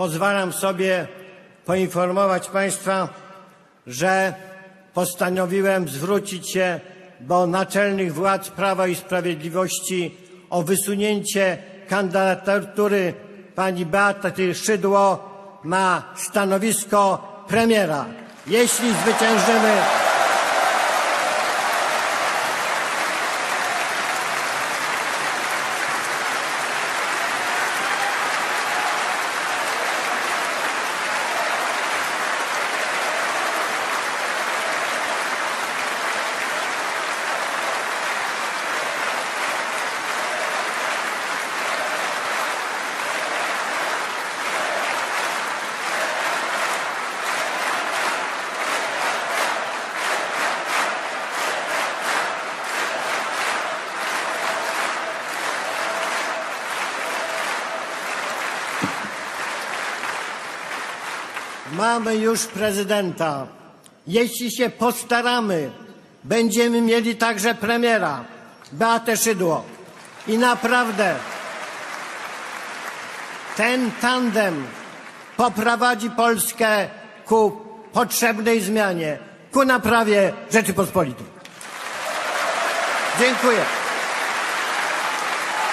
pozwalam sobie poinformować Państwa, że postanowiłem zwrócić się do naczelnych władz Prawa i Sprawiedliwości o wysunięcie kandydatury pani Beaty Szydło na stanowisko premiera. Jeśli zwyciężymy, Mamy już prezydenta. Jeśli się postaramy, będziemy mieli także premiera, Beatę Szydło. I naprawdę ten tandem poprowadzi Polskę ku potrzebnej zmianie, ku naprawie Rzeczypospolitej. Dziękuję.